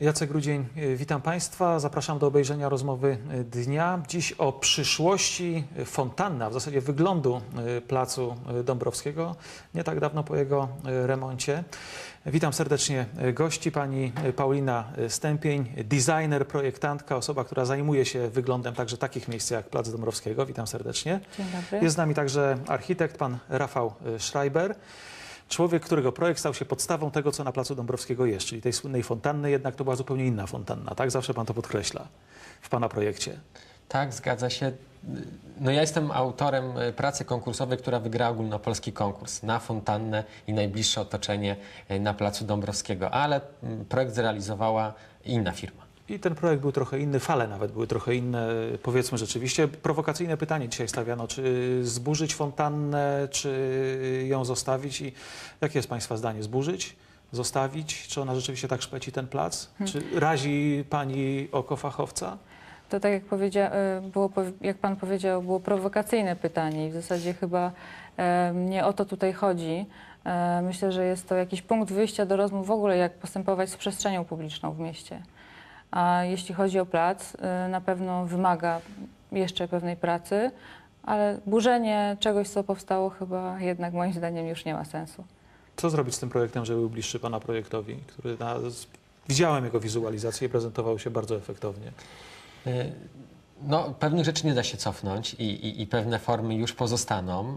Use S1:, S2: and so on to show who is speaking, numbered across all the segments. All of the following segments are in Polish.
S1: Jacek Grudzień, y, witam Państwa. Zapraszam do obejrzenia rozmowy y, dnia. Dziś o przyszłości y, fontanny, a w zasadzie wyglądu Placu Dąbrowskiego, nie tak dawno po jego remoncie. Witam serdecznie gości, pani Paulina Stępień, designer, projektantka, osoba, która zajmuje się wyglądem także takich miejsc jak Plac Dąbrowskiego. Witam serdecznie.
S2: Dzień dobry.
S1: Jest z nami także architekt, pan Rafał Schreiber. Człowiek, którego projekt stał się podstawą tego, co na Placu Dąbrowskiego jest, czyli tej słynnej fontanny, jednak to była zupełnie inna fontanna, tak? Zawsze pan to podkreśla w pana projekcie.
S3: Tak, zgadza się. No ja jestem autorem e, pracy konkursowej, która wygrała ogólnopolski konkurs na fontannę i najbliższe otoczenie e, na Placu Dąbrowskiego, ale mm, projekt zrealizowała inna firma.
S1: I ten projekt był trochę inny, fale nawet były trochę inne, powiedzmy rzeczywiście. Prowokacyjne pytanie dzisiaj stawiano, czy zburzyć fontannę, czy ją zostawić i jakie jest państwa zdanie? Zburzyć? Zostawić? Czy ona rzeczywiście tak szpeci ten plac? Czy razi pani oko fachowca?
S2: To tak jak, powiedzia, y, było, jak pan powiedział, było prowokacyjne pytanie i w zasadzie chyba e, nie o to tutaj chodzi. E, Myślę, że jest to jakiś punkt wyjścia do rozmów w ogóle, jak postępować z przestrzenią publiczną w mieście. A jeśli chodzi o plac, y, na pewno wymaga jeszcze pewnej pracy, ale burzenie czegoś, co powstało, chyba jednak moim zdaniem już nie ma sensu.
S1: Co zrobić z tym projektem, żeby był bliższy Pana projektowi, który na, widziałem jego wizualizację i prezentował się bardzo efektownie.
S3: E, No, pewnych rzeczy nie da się cofnąć i, i, i pewne formy już pozostaną.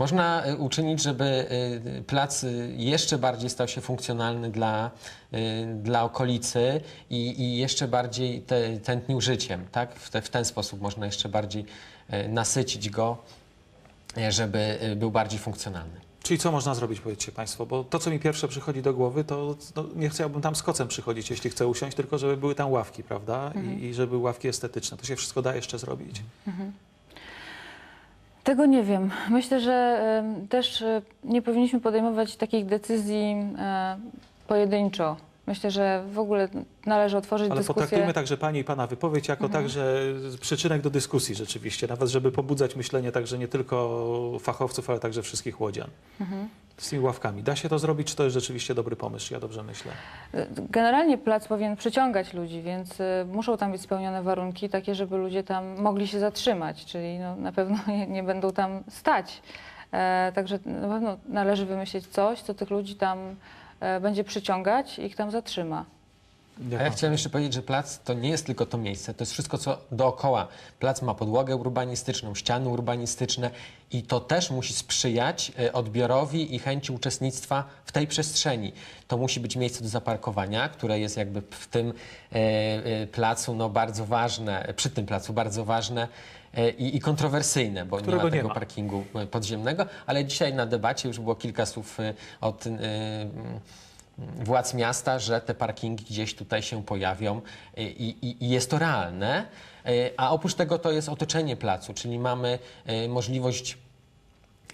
S3: Można e, uczynić, żeby e, plac e, jeszcze bardziej stał się funkcjonalny dla, dla okolicy i, i jeszcze bardziej te, tętnił życiem. Tak? W, te, w ten sposób można jeszcze bardziej nasycić go, żeby był bardziej funkcjonalny.
S1: Czyli co można zrobić, powiedzcie Państwo, bo to, co mi pierwsze przychodzi do głowy, to no, nie chciałbym tam z kocem przychodzić, jeśli chcę usiąść, tylko żeby były tam ławki, prawda? I, I żeby były ławki estetyczne. To się wszystko da jeszcze zrobić.
S2: Tego nie wiem. Myślę, że też e, nie powinniśmy podejmować takich decyzji pojedynczo. Myślę, że w ogóle należy otworzyć
S1: Ale
S2: dyskusję.
S1: potraktujmy także Pani i Pana wypowiedź jako także przyczynek do dyskusji rzeczywiście, nawet żeby pobudzać myślenie także nie tylko fachowców, ale także wszystkich łodzian. Z tymi ławkami. Da się to zrobić, czy to jest rzeczywiście dobry pomysł, ja dobrze myślę?
S2: Generalnie plac powinien przyciągać ludzi, więc y, muszą tam być spełnione warunki takie, żeby ludzie tam mogli się zatrzymać, czyli no, na pewno nie, nie będą tam stać. E, także na pewno należy wymyślić coś, co tych ludzi tam e, będzie przyciągać i ich tam zatrzyma.
S3: A ja chciałem jeszcze powiedzieć, że plac to nie jest tylko to miejsce, to jest wszystko, co dookoła. Plac ma podłogę urbanistyczną, ściany urbanistyczne i to też musi sprzyjać e, odbiorowi i chęci uczestnictwa w tej przestrzeni. To musi być miejsce do zaparkowania, które jest jakby w tym e, e, placu no, bardzo ważne, przy tym placu bardzo ważne i, i kontrowersyjne, bo nie ma
S1: nie
S3: tego
S1: ma.
S3: parkingu podziemnego, ale dzisiaj na debacie już było kilka słów od władz miasta, że te parkingi gdzieś tutaj się pojawią i, i, i jest to realne. E, A oprócz tego to jest otoczenie placu, czyli mamy e, możliwość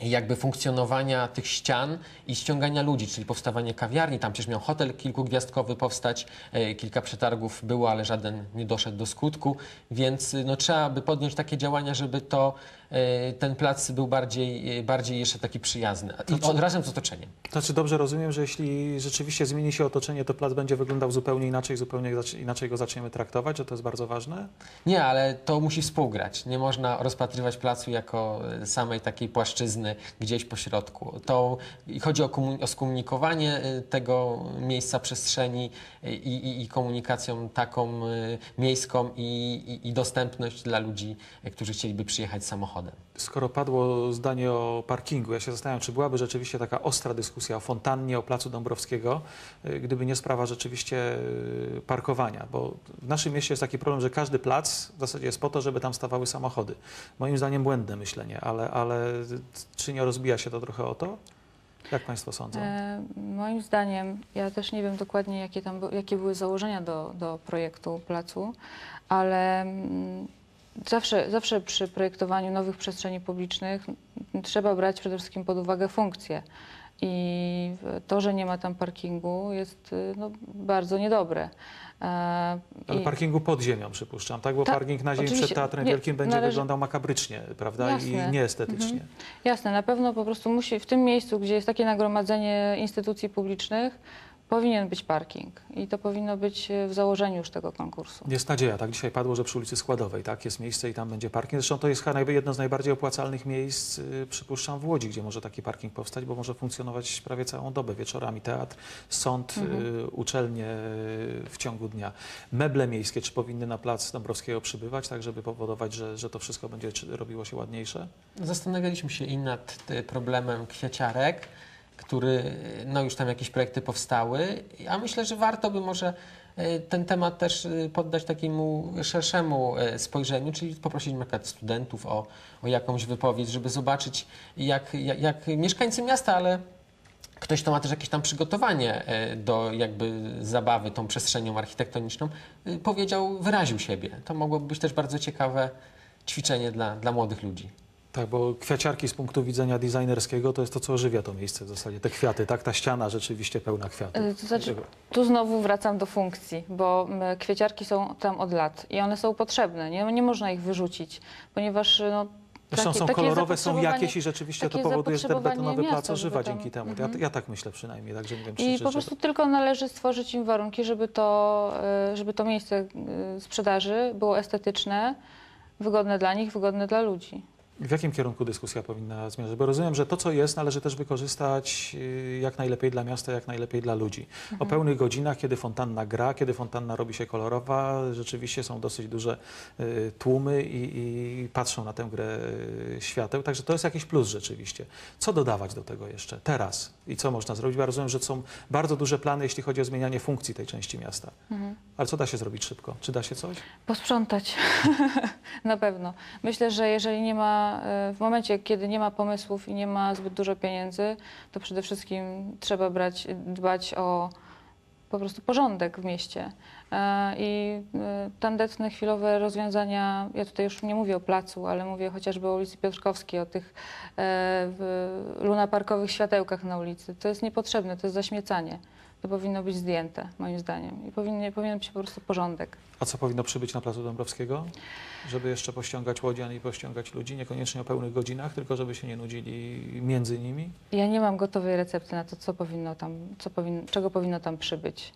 S3: jakby funkcjonowania tych ścian i ściągania ludzi, czyli powstawanie kawiarni. Tam przecież miał hotel kilkugwiazdkowy powstać, e, kilka przetargów było, ale żaden nie doszedł do skutku, więc y, no, trzeba by podjąć takie działania, żeby to e, ten plac był bardziej, e, bardziej jeszcze taki przyjazny. I od, razem z otoczeniem.
S1: Znaczy dobrze rozumiem, że jeśli rzeczywiście zmieni się otoczenie, to plac będzie wyglądał zupełnie inaczej, zupełnie inaczej go zaczniemy traktować, że to jest bardzo ważne?
S3: Nie, ale to musi współgrać. Nie można rozpatrywać placu jako samej takiej płaszczyzny gdzieś po środku. To chodzi o, komu- o skomunikowanie e, tego miejsca, przestrzeni e, i, i, i komunikacją taką e, miejską i, i, dostępność dla ludzi, którzy chcieliby przyjechać samochodem.
S1: Skoro padło zdanie o parkingu, ja się zastanawiam, czy byłaby rzeczywiście taka ostra dyskusja o fontannie, o placu Dąbrowskiego, y, gdyby nie sprawa rzeczywiście y, parkowania, bo w naszym mieście jest taki problem, że każdy plac w zasadzie jest po to, żeby tam stawały samochody. Moim zdaniem błędne myślenie, ale, ale czy nie rozbija się to trochę o to? Jak Państwo sądzą?
S2: E, moim zdaniem, ja też nie wiem dokładnie, jakie, tam, jakie były założenia do, do projektu placu, ale mm, zawsze, zawsze przy projektowaniu nowych przestrzeni publicznych m, trzeba brać przede wszystkim pod uwagę funkcje. I to, że nie ma tam parkingu jest y, no, bardzo niedobre. E,
S1: Ale
S2: i-
S1: parkingu pod ziemią przypuszczam, tak? Bo
S2: Tak,
S1: parking na ziemi przed
S2: oczywiście.
S1: Teatrem
S2: Nie,
S1: Wielkim będzie
S2: należy-
S1: wyglądał makabrycznie, prawda? I
S2: Jasne.
S1: nieestetycznie.
S2: Mhm. Jasne, na pewno po prostu musi w tym miejscu, gdzie jest takie nagromadzenie instytucji publicznych, powinien być parking i to powinno być e, w założeniu już tego konkursu.
S1: Jest nadzieja, tak? Dzisiaj padło, że przy ulicy Składowej, tak? Jest miejsce i tam będzie parking. Zresztą to jest chyba jedno z najbardziej opłacalnych miejsc, y, przypuszczam, w Łodzi, gdzie może taki parking powstać, bo może funkcjonować prawie całą dobę. Wieczorami teatr, sąd, y, uczelnie y, w ciągu dnia. Meble miejskie, czy powinny na plac Dąbrowskiego przybywać, tak żeby powodować, że, że to wszystko będzie robiło się ładniejsze?
S3: Zastanawialiśmy się i nad problemem kwiaciarek, który, no już tam jakieś projekty powstały, a myślę, że warto by może e, ten temat też e, poddać takiemu szerszemu e, spojrzeniu, czyli poprosić na przykład studentów o, o jakąś wypowiedź, żeby zobaczyć jak, jak, jak mieszkańcy miasta, ale ktoś, kto ma też jakieś tam przygotowanie do jakby zabawy tą przestrzenią architektoniczną, powiedział, wyraził siebie. To mogłoby być też bardzo ciekawe ćwiczenie dla, dla młodych ludzi.
S1: Tak, bo kwiaciarki z punktu widzenia designerskiego to jest to, co ożywia to miejsce w zasadzie. Te kwiaty, tak? Ta ściana rzeczywiście pełna kwiatów.
S2: E, To znaczy, tu znowu wracam do funkcji, bo kwieciarki są tam od lat i one są potrzebne. Nie, nie można ich wyrzucić, ponieważ no,
S1: Zresztą
S2: takie-
S1: są
S2: takie
S1: kolorowe, są jakieś i rzeczywiście to powoduje, że ten betonowy plac ożywa
S2: żeby tam-
S1: dzięki temu.
S2: Mhm.
S1: Ja, ja tak myślę przynajmniej, także nie wiem, czy,
S2: I
S1: czy,
S2: po prostu tylko należy stworzyć im warunki, żeby to, e, żeby to miejsce e, sprzedaży było estetyczne, wygodne dla nich, wygodne dla ludzi.
S1: W jakim kierunku dyskusja powinna zmierzać? Bo rozumiem, że to, co jest, należy też wykorzystać y, jak najlepiej dla miasta, jak najlepiej dla ludzi. O pełnych godzinach, kiedy fontanna gra, kiedy fontanna robi się kolorowa, rzeczywiście są dosyć duże y, tłumy i, i patrzą na tę grę y, świateł. Także to jest jakiś plus rzeczywiście. Co dodawać do tego jeszcze teraz i co można zrobić? Bo ja rozumiem, że są bardzo duże plany, jeśli chodzi o zmienianie funkcji tej części miasta. Ale co da się zrobić szybko? Czy da się coś?
S2: Posprzątać. Na pewno. Myślę, że jeżeli nie ma, e, w momencie, kiedy nie ma pomysłów i nie ma zbyt dużo pieniędzy, to przede wszystkim trzeba brać, dbać o po prostu porządek w mieście. E, I e, tandetne, chwilowe rozwiązania, ja tutaj już nie mówię o placu, ale mówię chociażby o ulicy Piotrkowskiej, o tych lunaparkowych światełkach na ulicy. To jest niepotrzebne, to jest zaśmiecanie. To powinno być zdjęte, moim zdaniem. I powinien, powinien być po prostu porządek.
S1: A co powinno przybyć na Placu Dąbrowskiego? Żeby jeszcze pościągać łodzian i pościągać ludzi, niekoniecznie o pełnych godzinach, tylko żeby się nie nudzili między nimi?
S2: Ja nie mam gotowej recepty na to, co powinno tam, co powin, czego powinno tam przybyć.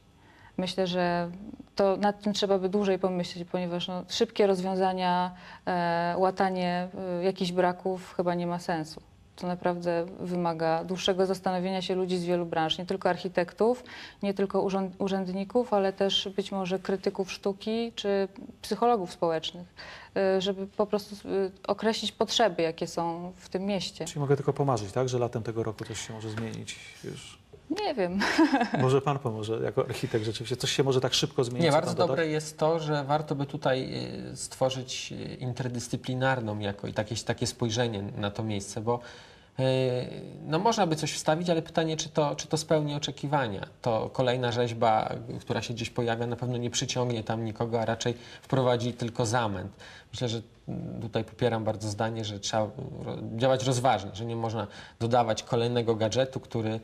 S2: Myślę, że to nad tym trzeba by dłużej pomyśleć, ponieważ no, szybkie rozwiązania, e, łatanie e, jakichś braków chyba nie ma sensu. To naprawdę wymaga dłuższego zastanowienia się ludzi z wielu branż, nie tylko architektów, nie tylko urzędników, ale też być może krytyków sztuki czy psychologów społecznych, e, żeby po prostu e, określić potrzeby, jakie są w tym mieście.
S1: Czyli mogę tylko pomarzyć, tak, że latem tego roku coś się może zmienić już.
S2: Nie wiem.
S1: Może pan pomoże jako architekt rzeczywiście. Coś się może tak szybko zmienić.
S3: Nie, bardzo dobre jest to, że warto by tutaj y, stworzyć y, interdyscyplinarną jako i takie, takie spojrzenie na to miejsce, bo y, no można by coś wstawić, ale pytanie, czy to, czy to spełni oczekiwania. To kolejna rzeźba, która się gdzieś pojawia, na pewno nie przyciągnie tam nikogo, a raczej wprowadzi tylko zamęt. Myślę, że tutaj popieram bardzo zdanie, że trzeba działać rozważnie, że nie można dodawać kolejnego gadżetu, który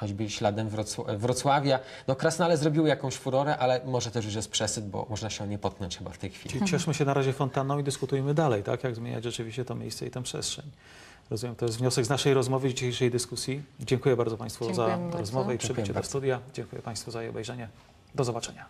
S3: choćby śladem Wrocł- Wrocławia. No Krasnale zrobiły jakąś furorę, ale może też już jest przesyt, bo można się o nie potknąć chyba w tej chwili.
S1: Czyli cieszmy się na razie fontanną i dyskutujmy dalej, tak, jak zmieniać rzeczywiście to miejsce i tę przestrzeń. Rozumiem, to jest wniosek z naszej rozmowy, dzisiejszej dyskusji. Dziękuję bardzo Państwu za
S2: bardzo.
S1: rozmowę i
S3: Dziękuję
S1: przybycie do studia. Dziękuję Państwu za jej obejrzenie. Do zobaczenia.